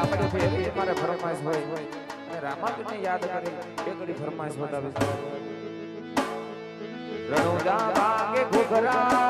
રામાડી એવી મારે ફરમાઈશ હોય. અને રામાબીને યાદ કરી બે ઘડી ફરમાઈશ બતાવી છે રણુજા ભાગે ઘૂઘરા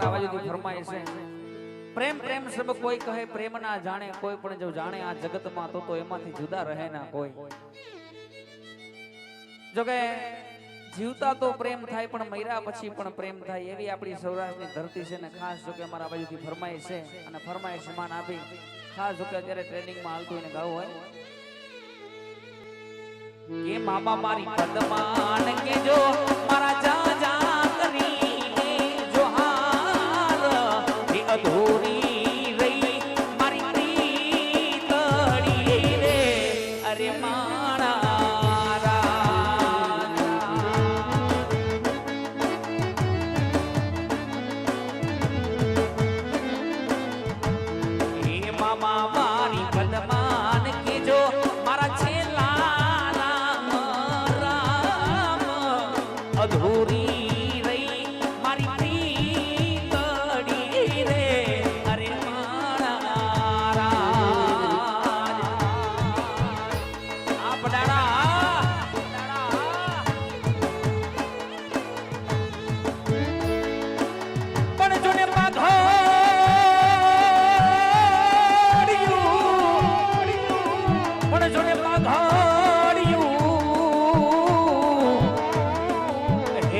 ખાસ અમારા અવાજથી ફરમાય છે. પ્રેમ પ્રેમ સબ કોઈ કહે, પ્રેમ ના જાણે, કોઈ પણ જો જાણે આ જગતમાં, તો તો એમાંથી જુદા રહે ના કોઈ. જો કે જીવતા તો પ્રેમ થાય, પણ મર્યા પછી પણ પ્રેમ થાય, એવી આપણી સૌરાષ્ટ્રની ધરતી છે ને, ખાસ જો કે અમારા બાજુથી ફરમાય છે, અને ફરમાય સમાન આપી, ખાસ જો કે અત્યારે ટ્રેનિંગમાં હાલતું એને ગાવું હોય. કે મામા મારી પદમાન કે જો મારા જા એ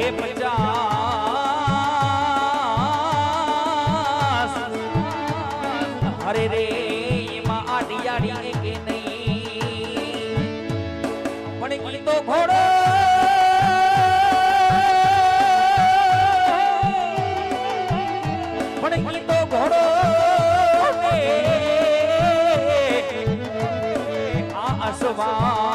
હે પચાસ. હરે રે, એમાં આડી આડી કે નહીં. પણ તો ઘોડો. પણ તો ઘોડો. આ અસવાર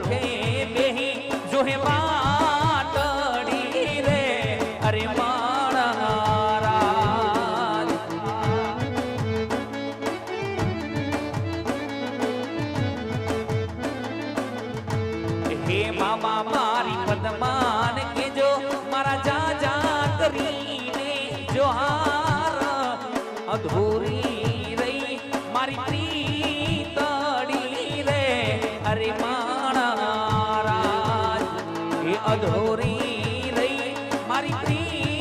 કે બેહી જોહે વાટડી બાબા મારી પદમાન કે જો મારા જા જા કરીને જોહાર અધૂરી રહી, મારી પ્રીતડી રે. અરે માણા અધૂરી રહી, મારી પ્રી